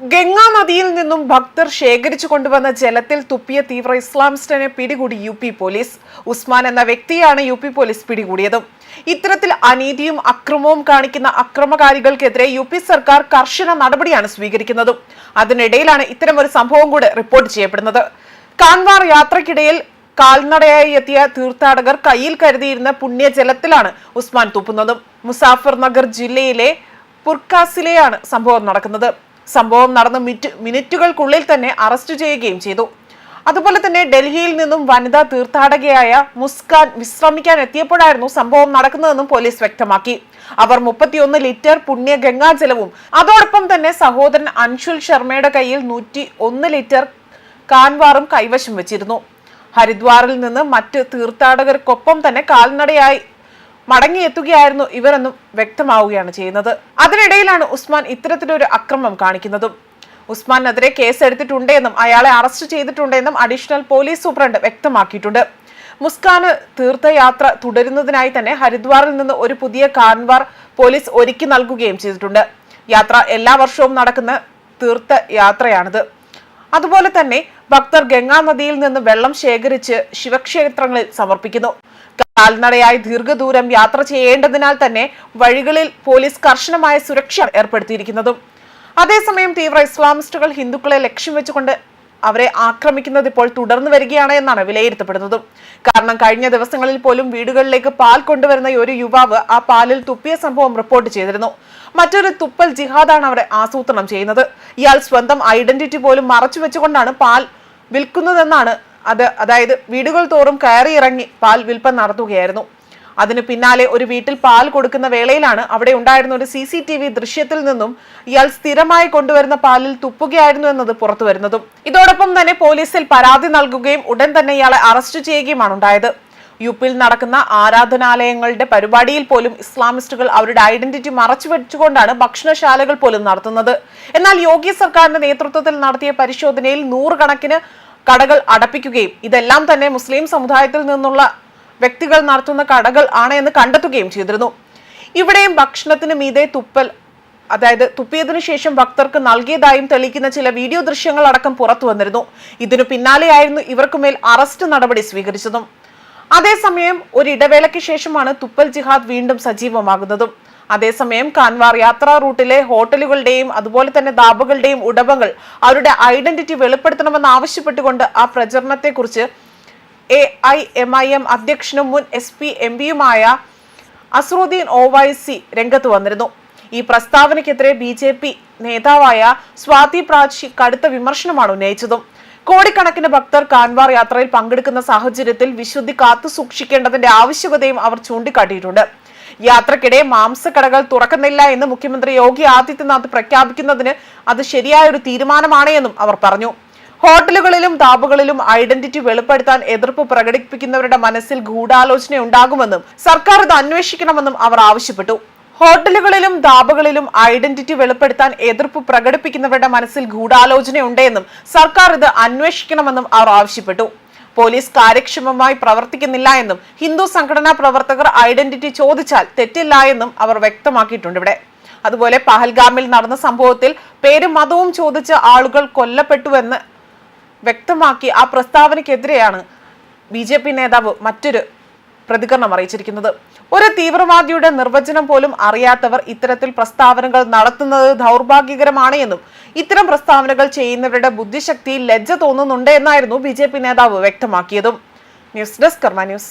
ഗംഗാ നദിയിൽ നിന്നും ഭക്തർ ശേഖരിച്ചു കൊണ്ടുവന്ന ജലത്തിൽ തുപ്പിയ തീവ്ര ഇസ്ലാമിസ്റ്റിനെ പിടികൂടി യു പി പോലീസ്. ഉസ്മാൻ എന്ന വ്യക്തിയാണ് യു പി പോലീസ് പിടികൂടിയത്. ഇത്തരത്തിൽ അനീതിയും അക്രമവും കാണിക്കുന്ന അക്രമകാരികൾക്കെതിരെ യു പി സർക്കാർ കർശന നടപടിയാണ് സ്വീകരിക്കുന്നത്. അതിനിടയിലാണ് ഇത്തരം ഒരു സംഭവം കൂടെ റിപ്പോർട്ട് ചെയ്യപ്പെടുന്നത്. കാൻവാർ യാത്രക്കിടയിൽ കാൽനടയായി എത്തിയ തീർത്ഥാടകർ കയ്യിൽ കരുതിയിരുന്ന പുണ്യജലത്തിലാണ് ഉസ്മാൻ തുപ്പുന്നത്. മുസാഫർ നഗർ ജില്ലയിലെ പുർക്കാസിലെയാണ് സംഭവം നടക്കുന്നത്. സംഭവം നടന്ന മിനിറ്റുകൾക്കുള്ളിൽ തന്നെ അറസ്റ്റ് ചെയ്യുകയും ചെയ്തു. അതുപോലെ തന്നെ ഡൽഹിയിൽ നിന്നും വനിതാ തീർത്ഥാടകയായ മുസ്കാൻ വിശ്രമിക്കാൻ എത്തിയപ്പോഴായിരുന്നു സംഭവം നടക്കുന്നതെന്നും പോലീസ് വ്യക്തമാക്കി. അവർ മുപ്പത്തിയൊന്ന് ലിറ്റർ പുണ്യ ഗംഗാജലവും അതോടൊപ്പം തന്നെ സഹോദരൻ അൻഷുൽ ശർമ്മയുടെ കയ്യിൽ നൂറ്റി ഒന്ന് ലിറ്റർ കാൻവാറും കൈവശം വെച്ചിരുന്നു. ഹരിദ്വാറിൽ നിന്ന് മറ്റ് തീർത്ഥാടകർക്കൊപ്പം തന്നെ കാൽനടയായി മടങ്ങിയെത്തുകയായിരുന്നു ഇവരെന്നും വ്യക്തമാവുകയാണ് ചെയ്യുന്നത്. അതിനിടയിലാണ് ഉസ്മാൻ ഇത്തരത്തിലൊരു അക്രമം കാണിക്കുന്നതും. ഉസ്മാനെതിരെ കേസെടുത്തിട്ടുണ്ടെന്നും അയാളെ അറസ്റ്റ് ചെയ്തിട്ടുണ്ടെന്നും അഡീഷണൽ പോലീസ് സൂപ്രണ്ട് വ്യക്തമാക്കിയിട്ടുണ്ട്. മുസ്കാന് തീർത്ഥയാത്ര തുടരുന്നതിനായി തന്നെ ഹരിദ്വാറിൽ നിന്ന് ഒരു പുതിയ കാൻവാർ പോലീസ് ഒരുക്കി നൽകുകയും ചെയ്തിട്ടുണ്ട്. യാത്ര എല്ലാ വർഷവും നടക്കുന്ന തീർത്ഥയാത്രയാണിത്. അതുപോലെ തന്നെ ഭക്തർ ഗംഗാ നദിയിൽ നിന്ന് വെള്ളം ശേഖരിച്ച് ശിവക്ഷേത്രങ്ങളിൽ സമർപ്പിക്കുന്നു. കാൽനടയായി ദീർഘദൂരം യാത്ര ചെയ്യേണ്ടതിനാൽ തന്നെ വഴികളിൽ പോലീസ് കർശനമായ സുരക്ഷ ഏർപ്പെടുത്തിയിരിക്കുന്നതും. അതേസമയം തീവ്ര ഇസ്ലാമിസ്റ്റുകൾ ഹിന്ദുക്കളെ ലക്ഷ്യം വെച്ചുകൊണ്ട് അവരെ ആക്രമിക്കുന്നത് ഇപ്പോൾ തുടർന്നു വരികയാണ് എന്നാണ് വിലയിരുത്തപ്പെടുന്നത്. കാരണം കഴിഞ്ഞ ദിവസങ്ങളിൽ പോലും വീടുകളിലേക്ക് പാൽ കൊണ്ടുവരുന്ന ഒരു യുവാവ് ആ പാലിൽ തുപ്പിയ സംഭവം റിപ്പോർട്ട് ചെയ്തിരുന്നു. മറ്റൊരു തുപ്പൽ ജിഹാദാണ് അവരെ ആസൂത്രണം ചെയ്യുന്നത്. ഇയാൾ സ്വന്തം ഐഡന്റിറ്റി പോലും മറച്ചു വെച്ചുകൊണ്ടാണ് പാൽ വിൽക്കുന്നതെന്നാണ് അത് അതായത് വീടുകൾ തോറും കയറി ഇറങ്ങി പാൽ വിൽപ്പന നടത്തുകയായിരുന്നു. അതിന് പിന്നാലെ ഒരു വീട്ടിൽ പാൽ കൊടുക്കുന്ന വേളയിലാണ് അവിടെ ഉണ്ടായിരുന്ന ഒരു സി സി ടി വി ദൃശ്യത്തിൽ നിന്നും ഇയാൾ സ്ഥിരമായി കൊണ്ടുവരുന്ന പാലിൽ തുപ്പുകയായിരുന്നു എന്നത് പുറത്തു വരുന്നതും. ഇതോടൊപ്പം തന്നെ പോലീസിൽ പരാതി നൽകുകയും ഉടൻ തന്നെ ഇയാളെ അറസ്റ്റ് ചെയ്യുകയുമാണ് ഉണ്ടായത്. യു പിയിൽ നടക്കുന്ന ആരാധനാലയങ്ങളുടെ പരിപാടിയിൽ പോലും ഇസ്ലാമിസ്റ്റുകൾ അവരുടെ ഐഡന്റിറ്റി മറച്ചു വെച്ചുകൊണ്ടാണ് ഭക്ഷണശാലകൾ പോലും നടത്തുന്നത്. എന്നാൽ യോഗി സർക്കാരിന്റെ നേതൃത്വത്തിൽ നടത്തിയ പരിശോധനയിൽ നൂറുകണക്കിന് കടകൾ അടപ്പിക്കുകയും ഇതെല്ലാം തന്നെ മുസ്ലിം സമുദായത്തിൽ നിന്നുള്ള വ്യക്തികൾ നടത്തുന്ന കടകൾ ആണ് എന്ന് കണ്ടെത്തുകയും ചെയ്തിരുന്നു. ഇവിടെയും ഭക്ഷണത്തിന് മീതെ തുപ്പൽ അതായത് തുപ്പിയതിനു ശേഷം ഭക്തർക്ക് നൽകിയതായും തെളിയിക്കുന്ന ചില വീഡിയോ ദൃശ്യങ്ങൾ അടക്കം പുറത്തു വന്നിരുന്നു. ഇതിനു പിന്നാലെയായിരുന്നു ഇവർക്കുമേൽ അറസ്റ്റ് നടപടി സ്വീകരിച്ചതും. അതേസമയം ഒരു ഇടവേളയ്ക്ക് ശേഷമാണ് തുപ്പൽ ജിഹാദ് വീണ്ടും സജീവമാകുന്നതും. അതേസമയം കാൻവാർ യാത്രാ റൂട്ടിലെ ഹോട്ടലുകളുടെയും അതുപോലെ തന്നെ ധാബകളുടെയും ഉടമകൾ അവരുടെ ഐഡന്റിറ്റി വെളിപ്പെടുത്തണമെന്ന് ആവശ്യപ്പെട്ടുകൊണ്ട് ആ പ്രചരണത്തെക്കുറിച്ച് A I M I M അധ്യക്ഷനും മുൻ എസ് പി എം പിയുമായ അസ്രുദ്ദീൻ ഒവൈസി രംഗത്ത് വന്നിരുന്നു. ഈ പ്രസ്താവനയ്ക്കെതിരെ ബി ജെ പി നേതാവായ സ്വാതി പ്രാചി കടുത്ത വിമർശനമാണ് ഉന്നയിച്ചതും. കോടിക്കണക്കിന് ഭക്തർ കാൻവാർ യാത്രയിൽ പങ്കെടുക്കുന്ന സാഹചര്യത്തിൽ വിശുദ്ധി കാത്തു സൂക്ഷിക്കേണ്ടതിന്റെ ആവശ്യകതയും അവർ ചൂണ്ടിക്കാട്ടിയിട്ടുണ്ട്. യാത്രക്കിടെ മാംസക്കടകൾ തുറക്കുന്നില്ല എന്ന് മുഖ്യമന്ത്രി യോഗി ആദിത്യനാഥ് പ്രഖ്യാപിക്കുന്നതിന് അത് ശരിയായ ഒരു തീരുമാനമാണ് എന്നും അവർ പറഞ്ഞു. ഹോട്ടലുകളിലും താപുകളിലും ഐഡന്റിറ്റി വെളിപ്പെടുത്താൻ എതിർപ്പ് പ്രകടിപ്പിക്കുന്നവരുടെ മനസ്സിൽ ഗൂഢാലോചന ഉണ്ടാകുമെന്നും സർക്കാർ ഇത് അന്വേഷിക്കണമെന്നും അവർ ആവശ്യപ്പെട്ടു. ഹോട്ടലുകളിലും ധാബകളിലും ഐഡന്റിറ്റി വെളിപ്പെടുത്താൻ എതിർപ്പ് പ്രകടിപ്പിക്കുന്നവരുടെ മനസ്സിൽ ഗൂഢാലോചനയുണ്ടെന്നും സർക്കാർ ഇത് അന്വേഷിക്കണമെന്നും അവർ ആവശ്യപ്പെട്ടു. പോലീസ് കാര്യക്ഷമമായി പ്രവർത്തിക്കുന്നില്ല എന്നും ഹിന്ദു സംഘടനാ പ്രവർത്തകർ ഐഡന്റിറ്റി ചോദിച്ചാൽ തെറ്റില്ല എന്നും അവർ വ്യക്തമാക്കിയിട്ടുണ്ട് ഇവിടെ. അതുപോലെ പഹൽഗാമിൽ നടന്ന സംഭവത്തിൽ പേരും മതവും ചോദിച്ച് ആളുകൾ കൊല്ലപ്പെട്ടുവെന്ന് വ്യക്തമാക്കി ആ പ്രസ്താവനയ്ക്കെതിരെയാണ് ബി നേതാവ് മറ്റൊരു പ്രതികരണം അറിയിച്ചിരിക്കുന്നത്. ഒരു തീവ്രവാദിയുടെ നിർവചനം പോലും അറിയാത്തവർ ഇത്തരത്തിൽ പ്രസ്താവനകൾ നടത്തുന്നത് ദൗർഭാഗ്യകരമാണ് എന്നും ഇത്തരം പ്രസ്താവനകൾ ചെയ്യുന്നവരുടെ ബുദ്ധിശക്തി ലജ്ജ തോന്നുന്നുണ്ട് എന്നായിരുന്നു ബി നേതാവ് വ്യക്തമാക്കിയതും. News desk Karma news.